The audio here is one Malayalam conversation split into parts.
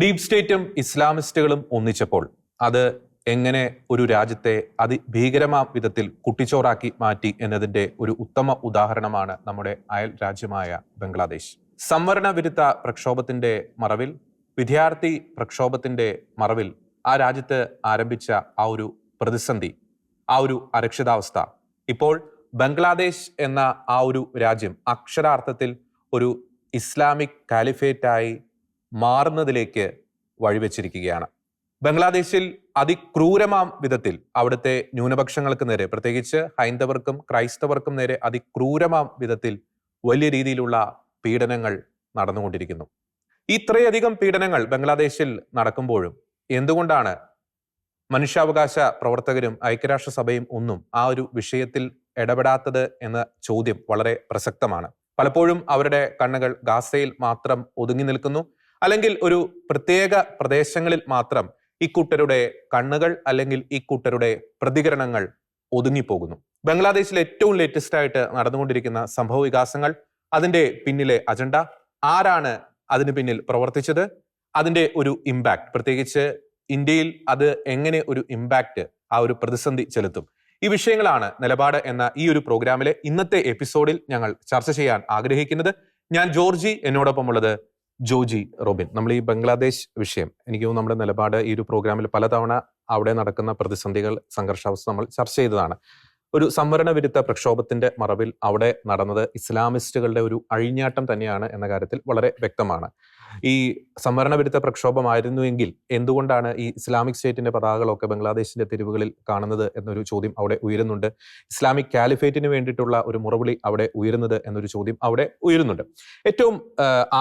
ഡീപ് സ്റ്റേറ്റും ഇസ്ലാമിസ്റ്റുകളും ഒന്നിച്ചപ്പോൾ അത് എങ്ങനെ ഒരു രാജ്യത്തെ അതിഭീകരമാം വിധത്തിൽ കുട്ടിച്ചോറാക്കി മാറ്റി എന്നതിന്റെ ഒരു ഉത്തമ ഉദാഹരണമാണ് നമ്മുടെ അയൽ രാജ്യമായ ബംഗ്ലാദേശ്. സംവരണ വിരുദ്ധ പ്രക്ഷോഭത്തിന്റെ മറവിൽ വിദ്യാർത്ഥി പ്രക്ഷോഭത്തിന്റെ മറവിൽ ആ രാജ്യത്ത് ആരംഭിച്ച ആ ഒരു പ്രതിസന്ധി ആ ഒരു അരക്ഷിതാവസ്ഥ. ഇപ്പോൾ ബംഗ്ലാദേശ് എന്ന ആ ഒരു രാജ്യം അക്ഷരാർത്ഥത്തിൽ ഒരു ഇസ്ലാമിക് കാലിഫേറ്റായി മാറുന്നതിലേക്ക് വഴിവെച്ചിരിക്കുകയാണ്. ബംഗ്ലാദേശിൽ അതിക്രൂരമാം വിധത്തിൽ അവിടുത്തെ ന്യൂനപക്ഷങ്ങൾക്ക് നേരെ പ്രത്യേകിച്ച് ഹൈന്ദവർക്കും ക്രൈസ്തവർക്കും നേരെ അതിക്രൂരമാം വിധത്തിൽ വലിയ രീതിയിലുള്ള പീഡനങ്ങൾ നടന്നുകൊണ്ടിരിക്കുന്നു. ഇത്രയധികം പീഡനങ്ങൾ ബംഗ്ലാദേശിൽ നടക്കുമ്പോഴും എന്തുകൊണ്ടാണ് മനുഷ്യാവകാശ പ്രവർത്തകരും ഐക്യരാഷ്ട്രസഭയും ഒന്നും ആ ഒരു വിഷയത്തിൽ ഇടപെടാത്തത് എന്ന ചോദ്യം വളരെ പ്രസക്തമാണ്. പലപ്പോഴും അവരുടെ കണ്ണുകൾ ഗാസയിൽ മാത്രം ഒതുങ്ങി നിൽക്കുന്നു. അല്ലെങ്കിൽ ഒരു പ്രത്യേക പ്രദേശങ്ങളിൽ മാത്രം ഇക്കൂട്ടരുടെ കണ്ണുകൾ അല്ലെങ്കിൽ ഇക്കൂട്ടരുടെ പ്രതികരണങ്ങൾ ഒതുങ്ങിപ്പോകുന്നു. ബംഗ്ലാദേശിൽ ഏറ്റവും ലേറ്റസ്റ്റ് ആയിട്ട് നടന്നുകൊണ്ടിരിക്കുന്ന സംഭവ വികാസങ്ങൾ അതിന്റെ പിന്നിലെ അജണ്ട ആരാണ് അതിന് പിന്നിൽ പ്രവർത്തിച്ചത് അതിന്റെ ഒരു ഇമ്പാക്ട് പ്രത്യേകിച്ച് ഇന്ത്യയിൽ അത് എങ്ങനെ ഒരു ഇമ്പാക്ട് ആ ഒരു പ്രതിസന്ധി ചെലുത്തും. ഈ വിഷയങ്ങളാണ് നിലപാട് എന്ന ഈ ഒരു പ്രോഗ്രാമിലെ ഇന്നത്തെ എപ്പിസോഡിൽ ഞങ്ങൾ ചർച്ച ചെയ്യാൻ ആഗ്രഹിക്കുന്നത്. ഞാൻ ജോർജി എന്നോടൊപ്പം ഉള്ളത് ജോജി റോബിൻ നമ്മൾ ഈ ബംഗ്ലാദേശ് വിഷയം എനിക്ക് തോന്നുന്നു നമ്മുടെ നിലപാട് ഈ ഒരു പ്രോഗ്രാമിൽ പലതവണ അവിടെ നടക്കുന്ന പ്രതിസന്ധികൾ സംഘർഷാവസ്ഥ നമ്മൾ ചർച്ച ചെയ്തതാണ്. ഒരു സംവരണ വിരുദ്ധ പ്രക്ഷോഭത്തിന്റെ മറവിൽ അവിടെ നടന്നത് ഇസ്ലാമിസ്റ്റുകളുടെ ഒരു അഴിഞ്ഞാട്ടം തന്നെയാണ് എന്ന കാര്യത്തിൽ വളരെ വ്യക്തമാണ്. ഈ സംവരണ വിരുദ്ധ പ്രക്ഷോഭമായിരുന്നു എങ്കിൽ എന്തുകൊണ്ടാണ് ഈ ഇസ്ലാമിക് സ്റ്റേറ്റിന്റെ പതാകകളൊക്കെ ബംഗ്ലാദേശിന്റെ തെരുവുകളിൽ കാണുന്നത് എന്നൊരു ചോദ്യം അവിടെ ഉയരുന്നുണ്ട്. ഇസ്ലാമിക് കാലിഫേറ്റിന് വേണ്ടിയിട്ടുള്ള ഒരു മുറവിളി അവിടെ ഉയരുന്നത് എന്നൊരു ചോദ്യം അവിടെ ഉയരുന്നുണ്ട്. ഏറ്റവും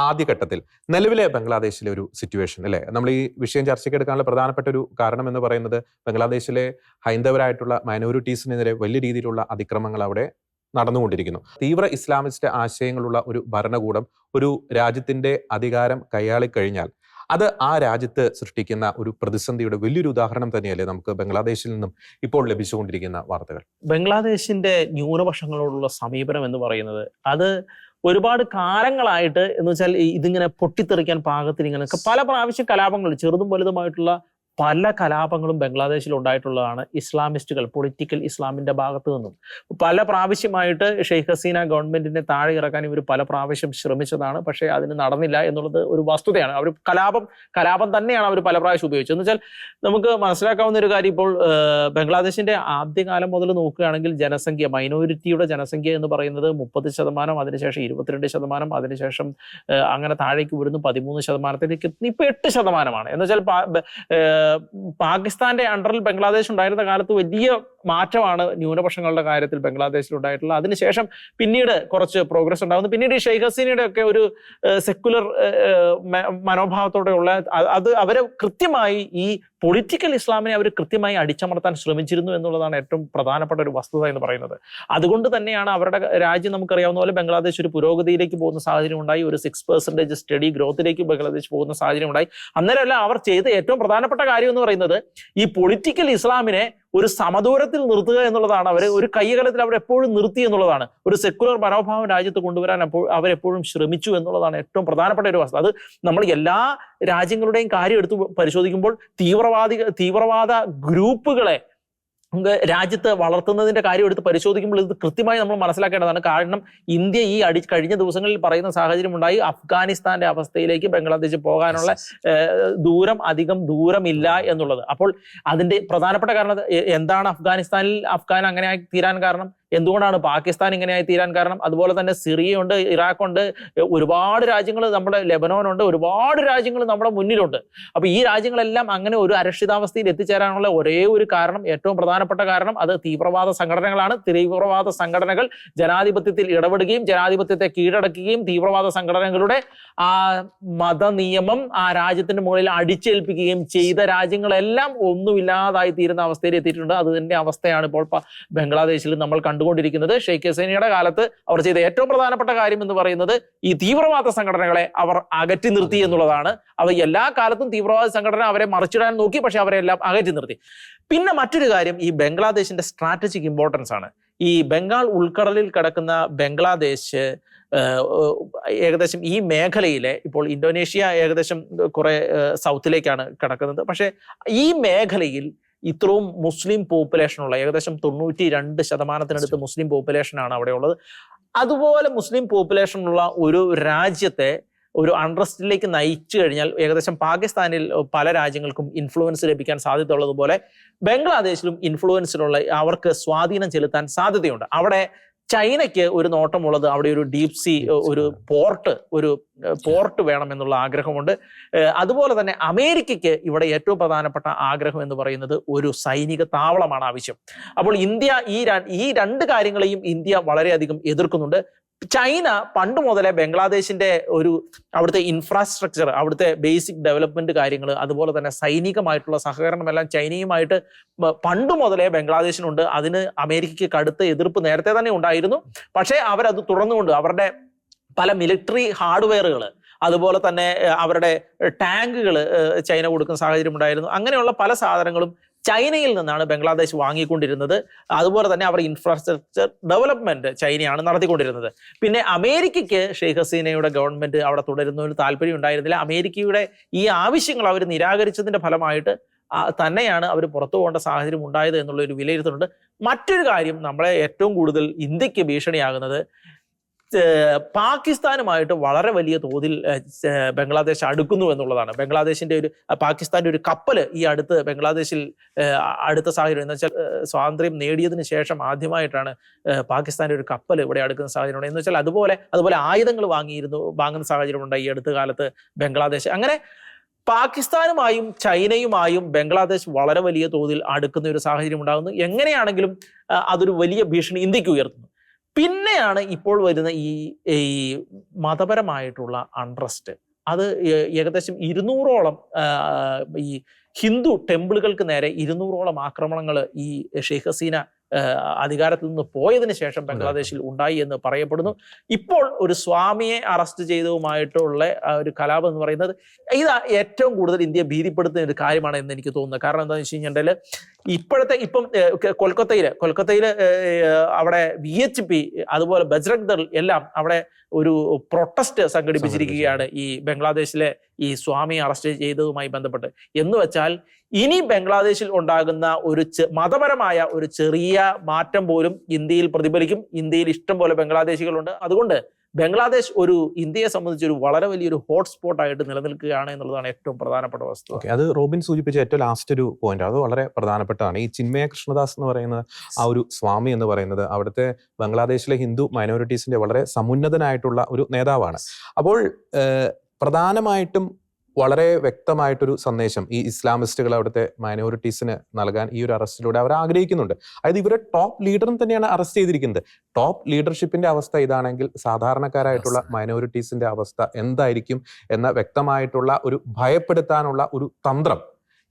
ആദ്യഘട്ടത്തിൽ നിലവിലെ ബംഗ്ലാദേശിലെ ഒരു സിറ്റുവേഷൻ അല്ലേ? നമ്മൾ ഈ വിഷയം ചർച്ചയ്ക്ക് എടുക്കാനുള്ള പ്രധാനപ്പെട്ട ഒരു കാരണം എന്ന് പറയുന്നത് ബംഗ്ലാദേശിലെ ഹൈന്ദവരായിട്ടുള്ള മൈനോറിറ്റീസിനെതിരെ വലിയ രീതിയിലുള്ള അതിക്രമങ്ങൾ അവിടെ നടന്നുകൊണ്ടിരിക്കുന്നു. തീവ്ര ഇസ്ലാമിസ്റ്റ് ആശയങ്ങളുള്ള ഒരു ഭരണകൂടം ഒരു രാജ്യത്തിന്റെ അധികാരം കൈയാളിക്കഴിഞ്ഞാൽ അത് ആ രാജ്യത്ത് സൃഷ്ടിക്കുന്ന ഒരു പ്രതിസന്ധിയുടെ വലിയൊരു ഉദാഹരണം തന്നെയല്ലേ നമുക്ക് ബംഗ്ലാദേശിൽ നിന്നും ഇപ്പോൾ ലഭിച്ചുകൊണ്ടിരിക്കുന്ന വാർത്തകൾ? ബംഗ്ലാദേശിന്റെ ന്യൂനപക്ഷങ്ങളോടുള്ള സമീപനം എന്ന് പറയുന്നത് അത് ഒരുപാട് കാലങ്ങളായിട്ട് എന്ന് വെച്ചാൽ ഇതിങ്ങനെ പൊട്ടിത്തെറിക്കാൻ പാകത്തിന് ഇങ്ങനെ പല പ്രാവശ്യം കലാപങ്ങൾ ചെറുതും വലുതുമായിട്ടുള്ള പല കലാപങ്ങളും ബംഗ്ലാദേശിൽ ഉണ്ടായിട്ടുള്ളതാണ് ഇസ്ലാമിസ്റ്റുകൾ പൊളിറ്റിക്കൽ ഇസ്ലാമിന്റെ ഭാഗത്തു നിന്നും. പല പ്രാവശ്യമായിട്ട് ഷെയ്ഖ് ഹസീന ഗവൺമെന്റിനെ താഴെ ഇറക്കാൻ ഇവർ പല പ്രാവശ്യം ശ്രമിച്ചതാണ്. പക്ഷേ അതിന് നടന്നില്ല എന്നുള്ളത് ഒരു വസ്തുതയാണ്. അവർ കലാപം കലാപം തന്നെയാണ് അവർ പല പ്രാവശ്യം ഉപയോഗിച്ചത്. എന്ന് വെച്ചാൽ നമുക്ക് മനസ്സിലാക്കാവുന്ന ഒരു കാര്യം ഇപ്പോൾ ബംഗ്ലാദേശിന്റെ ആദ്യകാലം മുതൽ നോക്കുകയാണെങ്കിൽ ജനസംഖ്യ മൈനോരിറ്റിയുടെ ജനസംഖ്യ എന്ന് പറയുന്നത് മുപ്പത് ശതമാനം അതിനുശേഷം ഇരുപത്തിരണ്ട് ശതമാനം അതിനുശേഷം അങ്ങനെ താഴേക്ക് വിടുന്നു പതിമൂന്ന് ശതമാനത്തിലേക്ക്. ഇപ്പൊ എട്ട് ശതമാനമാണ്. എന്ന് വെച്ചാൽ പാകിസ്ഥാന്റെ അണ്ടറിൽ ബംഗ്ലാദേശ് ഉണ്ടായിരുന്ന കാലത്ത് വലിയ മാറ്റമാണ് ന്യൂനപക്ഷങ്ങളുടെ കാര്യത്തിൽ ബംഗ്ലാദേശിൽ ഉണ്ടായിട്ടുള്ളത്. അതിനുശേഷം പിന്നീട് കുറച്ച് പ്രോഗ്രസ് ഉണ്ടാകുന്നു. പിന്നീട് ഈ ഷെയ്ഖ് ഹസീനയുടെ ഒക്കെ ഒരു സെക്കുലർ മനോഭാവത്തോടെയുള്ള അത് അവരെ കൃത്യമായി ഈ പൊളിറ്റിക്കൽ ഇസ്ലാമിനെ അവർ കൃത്യമായി അടിച്ചമർത്താൻ ശ്രമിച്ചിരുന്നു എന്നുള്ളതാണ് ഏറ്റവും പ്രധാനപ്പെട്ട ഒരു വസ്തുത എന്ന് പറയുന്നത്. അതുകൊണ്ട് തന്നെയാണ് അവരുടെ രാജ്യം നമുക്കറിയാവുന്ന പോലെ ബംഗ്ലാദേശ് ഒരു പുരോഗതിയിലേക്ക് പോകുന്ന സാഹചര്യം ഉണ്ടായി. ഒരു സിക്സ് പെർസെന്റേജ് സ്റ്റഡി ഗ്രോത്തിലേക്ക് ബംഗ്ലാദേശ് പോകുന്ന സാഹചര്യം ഉണ്ടായി. അന്നേരമല്ല അവർ ചെയ്ത ഏറ്റവും പ്രധാനപ്പെട്ട കാര്യം എന്ന് പറയുന്നത് ഈ പൊളിറ്റിക്കൽ ഇസ്ലാമിനെ ഒരു സമദൂരത്തിൽ നിർത്തുക എന്നുള്ളതാണ് അവരെ ഒരു കയ്യകലത്തിൽ അവർ എപ്പോഴും നിർത്തി എന്നുള്ളതാണ്. ഒരു സെക്കുലർ മനോഭാവം രാജ്യത്ത് കൊണ്ടുവരാൻ അപ്പോൾ അവരെപ്പോഴും ശ്രമിച്ചു എന്നുള്ളതാണ് ഏറ്റവും പ്രധാനപ്പെട്ട ഒരു വസ്തു അത് നമ്മൾ എല്ലാ രാജ്യങ്ങളുടെയും കാര്യം എടുത്ത് പരിശോധിക്കുമ്പോൾ തീവ്രവാദി തീവ്രവാദ ഗ്രൂപ്പുകളെ നമുക്ക് രാജ്യത്ത് വളർത്തുന്നതിന്റെ കാര്യം എടുത്ത് പരിശോധിക്കുമ്പോൾ ഇത് കൃത്യമായി നമ്മൾ മനസ്സിലാക്കേണ്ടതാണ്. കാരണം ഇന്ത്യ ഈ അടി കഴിഞ്ഞ ദിവസങ്ങളിൽ പറയുന്ന സാഹചര്യം ഉണ്ടായി. അഫ്ഗാനിസ്ഥാന്റെ അവസ്ഥയിലേക്ക് ബംഗ്ലാദേശ് പോകാനുള്ള ദൂരം അധികം ദൂരമില്ല എന്നുള്ളത്. അപ്പോൾ അതിന്റെ പ്രധാനപ്പെട്ട കാരണം എന്താണ് അഫ്ഗാനിസ്ഥാനിൽ അഫ്ഗാൻ അങ്ങനെ തീരാൻ കാരണം? എന്തുകൊണ്ടാണ് പാകിസ്ഥാൻ ഇങ്ങനെയായി തീരാൻ കാരണം? അതുപോലെ തന്നെ സിറിയ ഉണ്ട് ഇറാഖുണ്ട് ഒരുപാട് രാജ്യങ്ങൾ നമ്മുടെ ലെബനോൻ ഉണ്ട് ഒരുപാട് രാജ്യങ്ങൾ നമ്മുടെ മുന്നിലുണ്ട്. അപ്പോൾ ഈ രാജ്യങ്ങളെല്ലാം അങ്ങനെ ഒരു അരക്ഷിതാവസ്ഥയിൽ എത്തിച്ചേരാനുള്ള ഒരേ ഒരു കാരണം ഏറ്റവും പ്രധാനപ്പെട്ട കാരണം അത് തീവ്രവാദ സംഘടനകളാണ്. തീവ്രവാദ സംഘടനകൾ ജനാധിപത്യത്തിൽ ഇടപെടുകയും ജനാധിപത്യത്തെ കീഴടക്കുകയും തീവ്രവാദ സംഘടനകളുടെ ആ മത നിയമം ആ രാജ്യത്തിന്റെ മുകളിൽ അടിച്ചേൽപ്പിക്കുകയും ചെയ്ത രാജ്യങ്ങളെല്ലാം ഒന്നുമില്ലാതായി തീരുന്ന അവസ്ഥയിൽ എത്തിയിട്ടുണ്ട്. അത് തന്നെ അവസ്ഥയാണ് ഇപ്പോൾ ബംഗ്ലാദേശിൽ നമ്മൾ കണ്ടുകൊണ്ടിരിക്കുന്നത്. ഷെയ്ഖ് ഹസീനയുടെ കാലത്ത് അവർ ചെയ്ത ഏറ്റവും പ്രധാനപ്പെട്ട കാര്യം എന്ന് പറയുന്നത് ഈ തീവ്രവാദ സംഘടനകളെ അവർ അകറ്റി നിർത്തി എന്നുള്ളതാണ്. അവർ എല്ലാ കാലത്തും തീവ്രവാദ സംഘടന അവരെ മറിച്ചിടാൻ നോക്കി പക്ഷെ അവരെ എല്ലാം അകറ്റി നിർത്തി. പിന്നെ മറ്റൊരു കാര്യം ഈ ബംഗ്ലാദേശിന്റെ സ്ട്രാറ്റജിക് ഇമ്പോർട്ടൻസ് ആണ്. ഈ ബംഗാൾ ഉൾക്കടലിൽ കിടക്കുന്ന ബംഗ്ലാദേശ് ഏകദേശം ഈ മേഖലയിലെ ഇപ്പോൾ ഇന്തോനേഷ്യ ഏകദേശം കുറെ സൗത്തിലേക്കാണ് കിടക്കുന്നത്. പക്ഷേ ഈ മേഖലയിൽ ഇത്രയും മുസ്ലിം പോപ്പുലേഷനുള്ള ഏകദേശം തൊണ്ണൂറ്റി രണ്ട് ശതമാനത്തിനടുത്ത് മുസ്ലിം പോപ്പുലേഷനാണ് അവിടെ ഉള്ളത്. അതുപോലെ മുസ്ലിം പോപ്പുലേഷനുള്ള ഒരു രാജ്യത്തെ ഒരു അൺറസ്റ്റിലേക്ക് നയിച്ചു കഴിഞ്ഞാൽ ഏകദേശം പാകിസ്ഥാനിൽ പല രാജ്യങ്ങൾക്കും ഇൻഫ്ലുവൻസ് ലഭിക്കാൻ സാധ്യത ഉള്ളതുപോലെ ബംഗ്ലാദേശിലും ഇൻഫ്ലുവൻസിലുള്ള അവർക്ക് സ്വാധീനം ചെലുത്താൻ സാധ്യതയുണ്ട്. അവിടെ ചൈനയ്ക്ക് ഒരു നോട്ടമുള്ളത് അവിടെ ഒരു ഡീപ് സി ഒരു പോർട്ട് ഒരു പോർട്ട് വേണം എന്നുള്ള ആഗ്രഹമുണ്ട്. അതുപോലെ തന്നെ അമേരിക്കയ്ക്ക് ഇവിടെ ഏറ്റവും പ്രധാനപ്പെട്ട ആഗ്രഹം എന്ന് പറയുന്നത് ഒരു സൈനിക താവളമാണ് ആവശ്യം. അപ്പോൾ ഇന്ത്യ ഈ ഈ രണ്ട് കാര്യങ്ങളെയും ഇന്ത്യ വളരെയധികം എതിർക്കുന്നുണ്ട്. ചൈന പണ്ട് മുതലേ ബംഗ്ലാദേശിന്റെ ഒരു അവിടുത്തെ ഇൻഫ്രാസ്ട്രക്ചർ അവിടുത്തെ ബേസിക് ഡെവലപ്മെന്റ് കാര്യങ്ങൾ അതുപോലെ തന്നെ സൈനികമായിട്ടുള്ള സഹകരണമെല്ലാം ചൈനയുമായിട്ട് പണ്ട് മുതലേ ബംഗ്ലാദേശിനുണ്ട്. അതിന് അമേരിക്കയ്ക്ക് കടുത്ത എതിർപ്പ് നേരത്തെ തന്നെ ഉണ്ടായിരുന്നു. പക്ഷേ അവരത് തുറന്നുകൊണ്ട് അവരുടെ പല മിലിറ്ററി ഹാർഡ്വെയറുകൾ അതുപോലെ തന്നെ അവരുടെ ടാങ്കുകൾ ചൈന കൊടുക്കുന്ന സാഹചര്യം ഉണ്ടായിരുന്നു. അങ്ങനെയുള്ള പല സാധനങ്ങളും ചൈനയിൽ നിന്നാണ് ബംഗ്ലാദേശ് വാങ്ങിക്കൊണ്ടിരുന്നത്. അതുപോലെ തന്നെ അവർ ഇൻഫ്രാസ്ട്രക്ചർ ഡെവലപ്മെന്റ് ചൈനയാണ് നടത്തിക്കൊണ്ടിരുന്നത്. പിന്നെ അമേരിക്കയ്ക്ക് ഷെയ്ഖ് ഹസീനയുടെ ഗവൺമെന്റ് അവിടെ ഒരു താല്പര്യം ഉണ്ടായിരുന്നില്ല. അമേരിക്കയുടെ ഈ ആവശ്യങ്ങൾ അവർ നിരാകരിച്ചതിന്റെ ഫലമായിട്ട് തന്നെയാണ് അവർ പുറത്തു പോകേണ്ട സാഹചര്യം ഉണ്ടായത് എന്നുള്ള ഒരു വിലയിരുത്തുന്നുണ്ട് മറ്റൊരു കാര്യം നമ്മളെ ഏറ്റവും കൂടുതൽ ഇന്ത്യയ്ക്ക് ഭീഷണിയാകുന്നത് പാകിസ്ഥാനുമായിട്ട് വളരെ വലിയ തോതിൽ ബംഗ്ലാദേശ് അടുക്കുന്നു എന്നുള്ളതാണ്. ബംഗ്ലാദേശിന്റെ ഒരു പാകിസ്ഥാന്റെ ഒരു കപ്പൽ ഈ അടുത്ത് ബംഗ്ലാദേശിൽ അടുത്ത സാഹചര്യം എന്ന് വെച്ചാൽ സ്വാതന്ത്ര്യം നേടിയതിനു ശേഷം ആദ്യമായിട്ടാണ് പാകിസ്ഥാന്റെ ഒരു കപ്പൽ ഇവിടെ അടുക്കുന്ന സാഹചര്യം എന്ന് വെച്ചാൽ അതുപോലെ അതുപോലെ ആയുധങ്ങൾ വാങ്ങിയിരുന്നു വാങ്ങുന്ന സാഹചര്യം ഉണ്ട് ഈ അടുത്ത കാലത്ത് ബംഗ്ലാദേശ്. അങ്ങനെ പാകിസ്ഥാനുമായും ചൈനയുമായും ബംഗ്ലാദേശ് വളരെ വലിയ തോതിൽ അടുക്കുന്ന ഒരു സാഹചര്യം ഉണ്ടാകുന്നു. എങ്ങനെയാണെങ്കിലും അതൊരു വലിയ ഭീഷണി ഇന്ത്യയ്ക്ക് ഉയർത്തുന്നു. പിന്നെയാണ് ഇപ്പോൾ വരുന്ന ഈ ഈ മതപരമായിട്ടുള്ള അൺട്രസ്റ്റ് അത് ഏകദേശം ഇരുന്നൂറോളം ഈ ഹിന്ദു ടെമ്പിളുകൾക്ക് നേരെ ഇരുന്നൂറോളം ആക്രമണങ്ങൾ ഈ ഷെയ്ഖ് ഹസീന അധികാരത്തിൽ നിന്ന് പോയതിനു ശേഷം ബംഗ്ലാദേശിൽ ഉണ്ടായി എന്ന് പറയപ്പെടുന്നു. ഇപ്പോൾ ഒരു സ്വാമിയെ അറസ്റ്റ് ചെയ്തതുമായിട്ടുള്ള ആ ഒരു കലാപം എന്ന് പറയുന്നത് ഇത് ഏറ്റവും കൂടുതൽ ഇന്ത്യയെ ഭീതിപ്പെടുത്തുന്ന ഒരു കാര്യമാണ് എന്ന് എനിക്ക് തോന്നുന്നത് കാരണം എന്താണെന്ന് വെച്ച് കഴിഞ്ഞിട്ടുണ്ടെങ്കിൽ ഇപ്പോഴത്തെ ഇപ്പം കൊൽക്കത്തയിൽ കൊൽക്കത്തയിൽ കൊൽക്കത്തയിൽ കൊൽക്കത്തയിൽ ഏഹ്, അവിടെ വി എച്ച് പി അതുപോലെ ബജ്രംഗ് ദൾ എല്ലാം അവിടെ ഒരു പ്രൊട്ടസ്റ്റ് സംഘടിപ്പിച്ചിരിക്കുകയാണ് ഈ ബംഗ്ലാദേശിലെ ഈ സ്വാമി അറസ്റ്റ് ചെയ്തതുമായി ബന്ധപ്പെട്ട്. എന്ന് വെച്ചാൽ ഇനി ബംഗ്ലാദേശിൽ ഉണ്ടാകുന്ന ഒരു മതപരമായ ഒരു ചെറിയ മാറ്റം പോലും ഇന്ത്യയിൽ പ്രതിഫലിക്കും. ഇന്ത്യയിൽ ഇഷ്ടം പോലെ ബംഗ്ലാദേശികളുണ്ട്. അതുകൊണ്ട് ബംഗ്ലാദേശ് ഒരു ഇന്ത്യയെ സംബന്ധിച്ച് ഒരു വളരെ വലിയൊരു ഹോട്ട്സ്പോട്ട് ആയിട്ട് നിലനിൽക്കുകയാണ് എന്നുള്ളതാണ് ഏറ്റവും പ്രധാനപ്പെട്ട വസ്തു ഓക്കെ അത് റോബിൻ സൂചിപ്പിച്ച ഏറ്റവും ലാസ്റ്റ് ഒരു പോയിന്റ് അത് വളരെ പ്രധാനപ്പെട്ടതാണ് ഈ ചിന്മയ കൃഷ്ണദാസ് എന്ന് പറയുന്ന ആ ഒരു സ്വാമി എന്ന് പറയുന്നത് അവിടുത്തെ ബംഗ്ലാദേശിലെ ഹിന്ദു മൈനോറിറ്റീസിന്റെ വളരെ സമുന്നതനായിട്ടുള്ള ഒരു നേതാവാണ്. അപ്പോൾ പ്രധാനമായിട്ടും വളരെ വ്യക്തമായിട്ടൊരു സന്ദേശം ഈ ഇസ്ലാമിസ്റ്റുകൾ അവിടുത്തെ മൈനോറിറ്റീസിന് നൽകാൻ ഈ ഒരു അറസ്റ്റിലൂടെ അവർ ആഗ്രഹിക്കുന്നുണ്ട്. അതായത് ഇവരെ ടോപ്പ് ലീഡറും തന്നെയാണ് അറസ്റ്റ് ചെയ്തിരിക്കുന്നത്. ടോപ്പ് ലീഡർഷിപ്പിന്റെ അവസ്ഥ ഇതാണെങ്കിൽ സാധാരണക്കാരായിട്ടുള്ള മൈനോറിറ്റീസിന്റെ അവസ്ഥ എന്തായിരിക്കും എന്ന വ്യക്തമായിട്ടുള്ള ഒരു ഭയപ്പെടുത്താനുള്ള ഒരു തന്ത്രം